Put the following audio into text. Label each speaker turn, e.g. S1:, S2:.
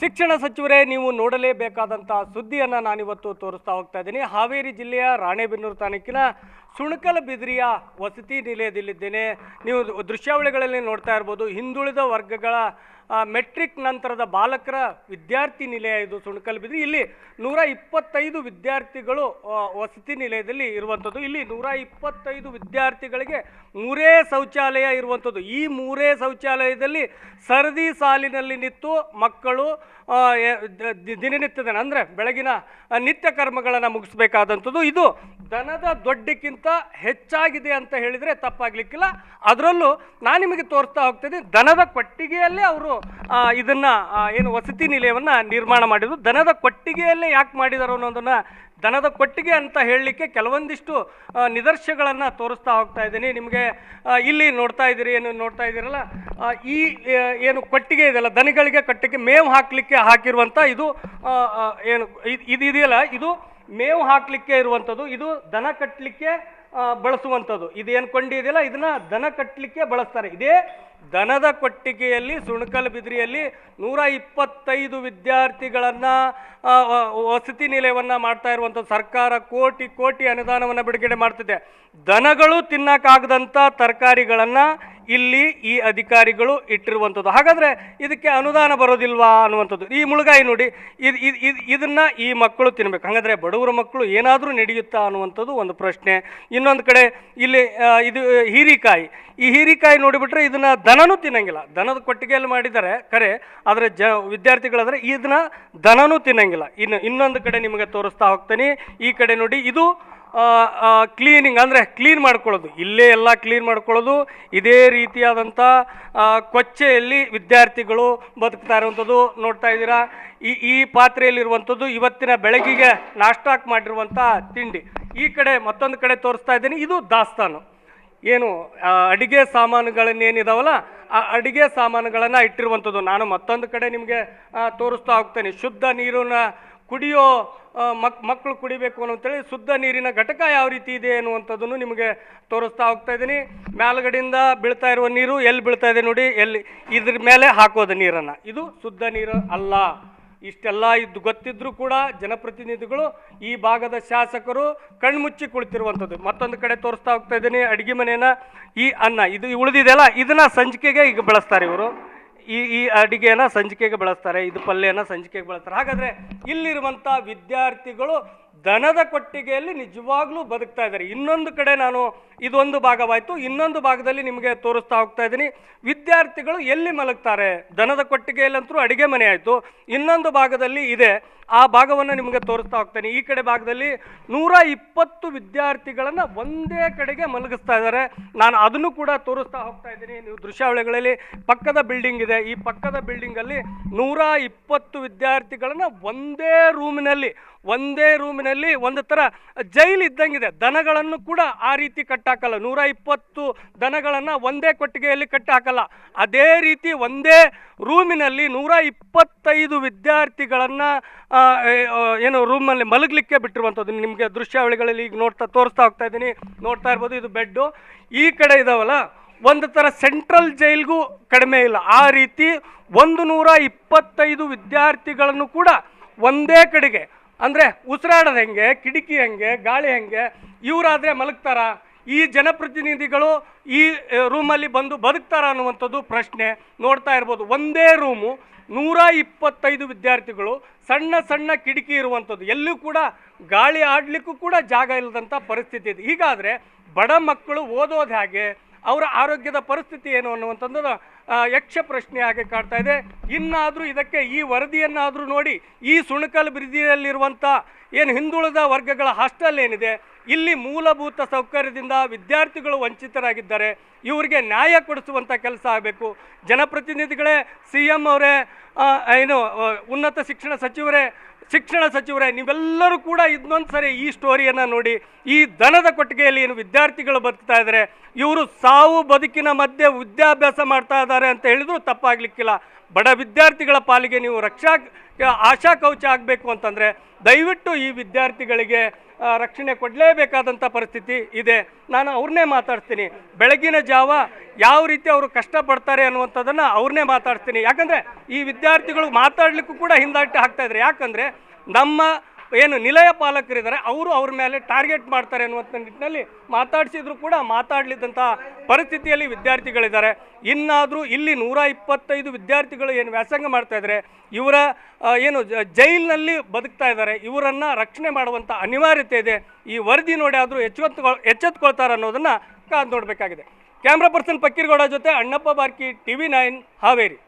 S1: ಶಿಕ್ಷಣ ಸಚಿವರೇ ನೀವು ನೋಡಲೇಬೇಕಾದಂಥ ಸುದ್ದಿಯನ್ನು ನಾನಿವತ್ತು ತೋರಿಸ್ತಾ ಹೋಗ್ತಾ ಇದ್ದೀನಿ. ಹಾವೇರಿ ಜಿಲ್ಲೆಯ ರಾಣೆಬೆನ್ನೂರು ತಾಲೂಕಿನ ಸುಣಕಲ ಬಿದ್ರಿಯ ವಸತಿ ನಿಲಯದಲ್ಲಿದ್ದೇನೆ. ನೀವು ದೃಶ್ಯಾವಳಿಗಳಲ್ಲಿ ನೋಡ್ತಾ ಇರ್ಬೋದು, ಹಿಂದುಳಿದ ವರ್ಗಗಳ ಮೆಟ್ರಿಕ್ ನಂತರದ ಬಾಲಕರ ವಿದ್ಯಾರ್ಥಿ ನಿಲಯ ಇದು ಸುಣಕಲ್ ಬಿದ್ರಿ. ಇಲ್ಲಿ ನೂರ ಇಪ್ಪತ್ತೈದು ವಿದ್ಯಾರ್ಥಿಗಳು ವಸತಿ ನಿಲಯದಲ್ಲಿ ಇರುವಂಥದ್ದು. ಇಲ್ಲಿ ನೂರ ಇಪ್ಪತ್ತೈದು ವಿದ್ಯಾರ್ಥಿಗಳಿಗೆ ಮೂರೇ ಶೌಚಾಲಯ ಇರುವಂಥದ್ದು. ಈ ಮೂರೇ ಶೌಚಾಲಯದಲ್ಲಿ ಸರದಿ ಸಾಲಿನಲ್ಲಿ ನಿಂತು ಮಕ್ಕಳು ದಿನನಿತ್ಯದ ಅಂದರೆ ಬೆಳಗಿನ ನಿತ್ಯ ಕರ್ಮಗಳನ್ನು ಮುಗಿಸ್ಬೇಕಾದಂಥದ್ದು. ಇದು ದನದ ದೊಡ್ಡಕ್ಕಿಂತ ಹೆಚ್ಚಾಗಿದೆ ಅಂತ ಹೇಳಿದರೆ ತಪ್ಪಾಗ್ಲಿಕ್ಕಿಲ್ಲ. ಅದರಲ್ಲೂ ನಾನು ನಿಮಗೆ ತೋರಿಸ್ತಾ ಹೋಗ್ತೀನಿ ದನದ ಕೊಟ್ಟಿಗೆಯಲ್ಲೇ ಅವರು ಇದನ್ನು ಏನು ವಸತಿ ನಿಲಯವನ್ನು ನಿರ್ಮಾಣ ಮಾಡಿದ್ರು. ದನದ ಕೊಟ್ಟಿಗೆಯಲ್ಲೇ ಯಾಕೆ ಮಾಡಿದಾರೋ ಅನ್ನೋದನ್ನು ದನದ ಕೊಟ್ಟಿಗೆ ಅಂತ ಹೇಳಲಿಕ್ಕೆ ಕೆಲವೊಂದಿಷ್ಟು ನಿದರ್ಶಗಳನ್ನು ತೋರಿಸ್ತಾ ಹೋಗ್ತಾ ಇದ್ದೀನಿ. ನಿಮಗೆ ಇಲ್ಲಿ ನೋಡ್ತಾ ಇದ್ದೀರಿ, ಏನು ನೋಡ್ತಾ ಇದ್ದೀರಲ್ಲ ಈ ಏನು ಕೊಟ್ಟಿಗೆ ಇದೆಯಲ್ಲ, ದನಗಳಿಗೆ ಕಟ್ಟಿಗೆ ಮೇವು ಹಾಕಲಿಕ್ಕೆ ಹಾಕಿರುವಂಥ ಇದು ಏನು ಇದು ಇದೆಯಲ್ಲ, ಇದು ಮೇವು ಹಾಕಲಿಕ್ಕೆ ಇರುವಂಥದ್ದು, ಇದು ದನ ಕಟ್ಟಲಿಕ್ಕೆ ಬಳಸುವಂಥದ್ದು. ಇದೇನು ಕೊಂಡಿ ಇದೆಯಲ್ಲ, ಇದನ್ನ ದನ ಕಟ್ಟಲಿಕ್ಕೆ ಬಳಸ್ತಾರೆ. ಇದೇ ದನದ ಕೊಟ್ಟಿಗೆಯಲ್ಲಿ, ಸುಣಕಲ್ ಬಿದ್ರಿಯಲ್ಲಿ ನೂರ ಇಪ್ಪತ್ತೈದು ವಿದ್ಯಾರ್ಥಿಗಳನ್ನು ವಸತಿ ನಿಲಯವನ್ನು ಮಾಡ್ತಾ ಇರುವಂಥದ್ದು. ಸರ್ಕಾರ ಕೋಟಿ ಕೋಟಿ ಅನುದಾನವನ್ನು ಬಿಡುಗಡೆ ಮಾಡ್ತಿದೆ. ದನಗಳು ತಿನ್ನಕ್ಕಾಗದಂಥ ತರಕಾರಿಗಳನ್ನು ಇಲ್ಲಿ ಈ ಅಧಿಕಾರಿಗಳು ಇಟ್ಟಿರುವಂಥದ್ದು. ಹಾಗಾದರೆ ಇದಕ್ಕೆ ಅನುದಾನ ಬರೋದಿಲ್ವಾ ಅನ್ನುವಂಥದ್ದು. ಈ ಮುಳುಗಾಯಿ ನೋಡಿ, ಇದು ಇದು ಇದು, ಇದನ್ನು ಈ ಮಕ್ಕಳು ತಿನ್ನಬೇಕು ಹಾಗಾದರೆ ಬಡವರ ಮಕ್ಕಳು ಏನಾದರೂ ನಡೆಯುತ್ತಾ ಅನ್ನುವಂಥದ್ದು ಒಂದು ಪ್ರಶ್ನೆ. ಇನ್ನೊಂದು ಕಡೆ ಇಲ್ಲಿ ಇದು ಹೀರಿಕಾಯಿ. ಈ ಹೀರಿಕಾಯಿ ನೋಡಿಬಿಟ್ರೆ ಇದನ್ನು ದನನೂ ತಿನ್ನಂಗಿಲ್ಲ. ದನದ ಕೊಟ್ಟಿಗೆಯಲ್ಲಿ ಮಾಡಿದರೆ ಕರೆ, ಆದರೆ ಜ, ವಿದ್ಯಾರ್ಥಿಗಳಾದರೆ ಇದನ್ನ ದನನೂ ತಿನ್ನಂಗಿಲ್ಲ. ಇನ್ನು ಇನ್ನೊಂದು ಕಡೆ ನಿಮಗೆ ತೋರಿಸ್ತಾ ಹೋಗ್ತೀನಿ. ಈ ಕಡೆ ನೋಡಿ, ಇದು ಕ್ಲೀನಿಂಗ್ ಅಂದರೆ ಕ್ಲೀನ್ ಮಾಡ್ಕೊಳ್ಳೋದು. ಇಲ್ಲೇ ಎಲ್ಲ ಕ್ಲೀನ್ ಮಾಡ್ಕೊಳ್ಳೋದು. ಇದೇ ರೀತಿಯಾದಂಥ ಕೊಚ್ಚೆಯಲ್ಲಿ ವಿದ್ಯಾರ್ಥಿಗಳು ಬದುಕ್ತಾ ಇರುವಂಥದ್ದು ನೋಡ್ತಾ ಇದ್ದೀರಾ. ಈ ಈ ಪಾತ್ರೆಯಲ್ಲಿರುವಂಥದ್ದು ಇವತ್ತಿನ ಬೆಳಗಿಗೆ ನಾಷ್ಟಾಕ್ ಮಾಡಿರುವಂಥ ತಿಂಡಿ. ಈ ಕಡೆ ಮತ್ತೊಂದು ಕಡೆ ತೋರಿಸ್ತಾ ಇದ್ದೀನಿ. ಇದು ದಾಸ್ತಾನು. ಏನು ಅಡುಗೆ ಸಾಮಾನುಗಳನ್ನೇನಿದಾವಲ್ಲ, ಆ ಅಡಿಗೆ ಸಾಮಾನುಗಳನ್ನು ಇಟ್ಟಿರುವಂಥದ್ದು. ನಾನು ಮತ್ತೊಂದು ಕಡೆ ನಿಮಗೆ ತೋರಿಸ್ತಾ ಹೋಗ್ತೇನೆ. ಶುದ್ಧ ನೀರನ್ನ ಕುಡಿಯೋ ಮಕ್ ಮಕ್ಕಳು ಕುಡಿಬೇಕು ಅನ್ನೋಂಥೇಳಿ ಶುದ್ಧ ನೀರಿನ ಘಟಕ ಯಾವ ರೀತಿ ಇದೆ ಅನ್ನುವಂಥದ್ದನ್ನು ನಿಮಗೆ ತೋರಿಸ್ತಾ ಹೋಗ್ತಾ ಇದ್ದೀನಿ. ಮೇಲ್ಗಡೆಯಿಂದ ಬೀಳ್ತಾ ಇರುವ ನೀರು ಎಲ್ಲಿ ಬೀಳ್ತಾ ಇದೆ ನೋಡಿ, ಎಲ್ಲಿ, ಇದ್ರ ಮೇಲೆ ಹಾಕೋದು ನೀರನ್ನು. ಇದು ಶುದ್ಧ ನೀರು ಅಲ್ಲ. ಇಷ್ಟೆಲ್ಲ ಇದ್ದು ಗೊತ್ತಿದ್ರೂ ಕೂಡ ಜನಪ್ರತಿನಿಧಿಗಳು ಈ ಭಾಗದ ಶಾಸಕರು ಕಣ್ಮುಚ್ಚಿ ಕುಳಿತಿರುವಂಥದ್ದು. ಮತ್ತೊಂದು ಕಡೆ ತೋರಿಸ್ತಾ ಹೋಗ್ತಾ ಇದ್ದೀನಿ ಅಡುಗೆ ಮನೆಯನ್ನು, ಈ ಅನ್ನ, ಇದು ಉಳಿದಿದೆಯಲ್ಲ, ಇದನ್ನು ಸಂಚಿಕೆಗೆ ಈಗ ಬಳಸ್ತಾರೆ ಇವರು. ಈ ಈ ಅಡಿಗೆನ ಸಂಚಿಕೆಗೆ ಬಳಸ್ತಾರೆ ಇದು ಪಲ್ಯನ ಸಂಚಿಕೆಗೆ ಬಳಸ್ತಾರೆ. ಹಾಗಾದರೆ ಇಲ್ಲಿರುವಂಥ ವಿದ್ಯಾರ್ಥಿಗಳು ದನದ ಕೊಟ್ಟಿಗೆಯಲ್ಲಿ ನಿಜವಾಗ್ಲೂ ಬದುಕ್ತಾ ಇದ್ದಾರೆ. ಇನ್ನೊಂದು ಕಡೆ ನಾನು ಇದೊಂದು ಭಾಗವಾಯಿತು, ಇನ್ನೊಂದು ಭಾಗದಲ್ಲಿ ನಿಮಗೆ ತೋರಿಸ್ತಾ ಹೋಗ್ತಾ ಇದ್ದೀನಿ. ವಿದ್ಯಾರ್ಥಿಗಳು ಎಲ್ಲಿ ಮಲಗ್ತಾರೆ? ದನದ ಕೊಟ್ಟಿಗೆಯಲ್ಲಂತೂ ಅಡಿಗೆ ಮನೆ ಆಯಿತು. ಇನ್ನೊಂದು ಭಾಗದಲ್ಲಿ ಇದೆ. ಆ ಭಾಗವನ್ನು ನಿಮಗೆ ತೋರಿಸ್ತಾ ಹೋಗ್ತೇನೆ. ಈ ಕಡೆ ಭಾಗದಲ್ಲಿ ನೂರ ಇಪ್ಪತ್ತು ವಿದ್ಯಾರ್ಥಿಗಳನ್ನು ಒಂದೇ ಕಡೆಗೆ ಮಲಗಿಸ್ತಾ ಇದ್ದಾರೆ. ನಾನು ಅದನ್ನು ಕೂಡ ತೋರಿಸ್ತಾ ಹೋಗ್ತಾ ಇದ್ದೀನಿ. ನೀವು ದೃಶ್ಯಾವಳಿಗಳಲ್ಲಿ ಪಕ್ಕದ ಬಿಲ್ಡಿಂಗ್ ಇದೆ. ಈ ಪಕ್ಕದ ಬಿಲ್ಡಿಂಗಲ್ಲಿ ನೂರ ಇಪ್ಪತ್ತು ವಿದ್ಯಾರ್ಥಿಗಳನ್ನು ಒಂದೇ ರೂಮಿನಲ್ಲಿ ಒಂದೇ ರೂಮಿನಲ್ಲಿ ಒಂದು ಥರ ಜೈಲು ಇದ್ದಂಗಿದೆ. ದನಗಳನ್ನು ಕೂಡ ಆ ರೀತಿ ಕಟ್ಟಾಕಲ್ಲ. ನೂರ ಇಪ್ಪತ್ತು ದನಗಳನ್ನು ಒಂದೇ ಕೊಟ್ಟಿಗೆಯಲ್ಲಿ ಕಟ್ಟಾಕಲ್ಲ. ಅದೇ ರೀತಿ ಒಂದೇ ರೂಮಿನಲ್ಲಿ ನೂರ ಇಪ್ಪತ್ತೈದು ವಿದ್ಯಾರ್ಥಿಗಳನ್ನು ಏನು ರೂಮಲ್ಲಿ ಮಲಗಲಿಕ್ಕೆ ಬಿಟ್ಟಿರುವಂಥದ್ದು. ನಿಮಗೆ ದೃಶ್ಯಾವಳಿಗಳಲ್ಲಿ ಈಗ ನೋಡ್ತಾ, ತೋರಿಸ್ತಾ ಹೋಗ್ತಾ ಇದ್ದೀನಿ. ನೋಡ್ತಾ ಇರ್ಬೋದು, ಇದು ಬೆಡ್ಡು. ಈ ಕಡೆ ಇದಾವಲ್ಲ, ಒಂದು ಥರ ಸೆಂಟ್ರಲ್ ಜೈಲ್ಗೂ ಕಡಿಮೆ ಇಲ್ಲ. ಆ ರೀತಿ ಒಂದು ನೂರ ಇಪ್ಪತ್ತೈದು ವಿದ್ಯಾರ್ಥಿಗಳನ್ನು ಕೂಡ ಒಂದೇ ಕಡೆಗೆ ಅಂದರೆ ಉಸಿರಾಡೋದು ಹೆಂಗೆ, ಕಿಟಕಿ ಹೆಂಗೆ, ಗಾಳಿ ಹೆಂಗೆ, ಇವರಾದರೆ ಮಲಗ್ತಾರ? ಈ ಜನಪ್ರತಿನಿಧಿಗಳು ಈ ರೂಮಲ್ಲಿ ಬಂದು ಬದುಕ್ತಾರ ಅನ್ನುವಂಥದ್ದು ಪ್ರಶ್ನೆ ನೋಡ್ತಾ ಇರ್ಬೋದು. ಒಂದೇ ರೂಮು, ನೂರ ಇಪ್ಪತ್ತೈದು ವಿದ್ಯಾರ್ಥಿಗಳು, ಸಣ್ಣ ಸಣ್ಣ ಕಿಟಕಿ ಇರುವಂಥದ್ದು. ಎಲ್ಲೂ ಕೂಡ ಗಾಳಿ ಆಡಲಿಕ್ಕೂ ಕೂಡ ಜಾಗ ಇಲ್ಲದಂಥ ಪರಿಸ್ಥಿತಿ ಇದೆ. ಹೀಗಾದರೆ ಬಡ ಮಕ್ಕಳು ಓದೋದು ಹೇಗೆ ಅವರ ಆರೋಗ್ಯದ ಪರಿಸ್ಥಿತಿ ಏನು ಅನ್ನುವಂಥದ್ದು ಯಕ್ಷ ಪ್ರಶ್ನೆ ಹಾಗೆ ಕಾಡ್ತಾ ಇದೆ. ಇನ್ನಾದರೂ ಇದಕ್ಕೆ ಈ ವರದಿಯನ್ನಾದರೂ ನೋಡಿ, ಈ ಸುಣಕಲ್ ಬ್ರಿದಿಯಲ್ಲಿರುವಂಥ ಏನು ಹಿಂದುಳಿದ ವರ್ಗಗಳ ಹಾಸ್ಟೆಲ್ ಏನಿದೆ, ಇಲ್ಲಿ ಮೂಲಭೂತ ಸೌಕರ್ಯದಿಂದ ವಿದ್ಯಾರ್ಥಿಗಳು ವಂಚಿತರಾಗಿದ್ದಾರೆ, ಇವರಿಗೆ ನ್ಯಾಯ ಕೊಡಿಸುವಂಥ ಕೆಲಸ ಆಗಬೇಕು. ಜನಪ್ರತಿನಿಧಿಗಳೇ, ಸಿ ಎಂ ಅವರೇ ಏನು ಉನ್ನತ ಶಿಕ್ಷಣ ಸಚಿವರೇ ಶಿಕ್ಷಣ ಸಚಿವರೇ, ನೀವೆಲ್ಲರೂ ಕೂಡ ಇನ್ನೊಂದು ಸರಿ ಈ ಸ್ಟೋರಿಯನ್ನು ನೋಡಿ, ಈ ದನದ ಕೊಟ್ಟಿಗೆಯಲ್ಲಿ ಏನು ವಿದ್ಯಾರ್ಥಿಗಳು ಬದುಕ್ತಾ ಇದ್ದಾರೆ, ಇವರು ಸಾವು ಬದುಕಿನ ಮಧ್ಯೆ ವಿದ್ಯಾಭ್ಯಾಸ ಮಾಡ್ತಾ ಇದ್ದಾರೆ. ಅಂತ ಹೇಳಿದ್ರು ತಪ್ಪಾಗ್ಲಿಕ್ಕಿಲ್ಲ. ಬಡ ವಿದ್ಯಾರ್ಥಿಗಳ ಪಾಲಿಗೆ ನೀವು ರಕ್ಷಾ, ಆಶಾ ಕವಚ ಆಗಬೇಕು ಅಂತಂದರೆ ದಯವಿಟ್ಟು ಈ ವಿದ್ಯಾರ್ಥಿಗಳಿಗೆ ರಕ್ಷಣೆ ಕೊಡಲೇಬೇಕಾದಂಥ ಪರಿಸ್ಥಿತಿ ಇದೆ. ನಾನು ಅವ್ರನ್ನೇ ಮಾತಾಡ್ತೀನಿ. ಬೆಳಗಿನ ಜಾವ ಯಾವ ರೀತಿ ಅವರು ಕಷ್ಟಪಡ್ತಾರೆ ಅನ್ನುವಂಥದ್ದನ್ನು ಅವ್ರನ್ನೇ ಮಾತಾಡ್ತೀನಿ. ಯಾಕಂದರೆ ಈ ವಿದ್ಯಾರ್ಥಿಗಳು ಮಾತಾಡಲಿಕ್ಕೂ ಕೂಡ ಹಿಂದಾಟ ಹಾಕ್ತಾ ಇದ್ದಾರೆ. ಯಾಕಂದರೆ ನಮ್ಮ ಏನು ನಿಲಯ ಪಾಲಕರಿದ್ದಾರೆ, ಅವರು ಅವ್ರ ಮೇಲೆ ಟಾರ್ಗೆಟ್ ಮಾಡ್ತಾರೆ ಅನ್ನುವಂಥ ನಿಟ್ಟಿನಲ್ಲಿ ಮಾತಾಡಿಸಿದ್ರು ಕೂಡ ಮಾತಾಡಲಿದ್ದಂಥ ಪರಿಸ್ಥಿತಿಯಲ್ಲಿ ವಿದ್ಯಾರ್ಥಿಗಳಿದ್ದಾರೆ. ಇನ್ನಾದರೂ ಇಲ್ಲಿ ನೂರ ಇಪ್ಪತ್ತೈದು ವಿದ್ಯಾರ್ಥಿಗಳು ಏನು ವ್ಯಾಸಂಗ ಮಾಡ್ತಾ ಇದ್ದಾರೆ ಇವರ ಏನು ಜೈಲಿನಲ್ಲಿ ಬದುಕ್ತಾ ಇದ್ದಾರೆ, ಇವರನ್ನು ರಕ್ಷಣೆ ಮಾಡುವಂಥ ಅನಿವಾರ್ಯತೆ ಇದೆ, ಈ ವರದಿ ನೋಡಿ ಆದರೂ ಎಚ್ಚೆತ್ಕೊಳ್, ಎಚ್ಚೆತ್ಕೊಳ್ತಾರೆ ಅನ್ನೋದನ್ನು ಕಾದು ನೋಡಬೇಕಾಗಿದೆ. ಕ್ಯಾಮ್ರಾ ಪರ್ಸನ್ ಪಕ್ಕೀರ್ಗೌಡ ಜೊತೆ Annappa Barki T V nine Haveri.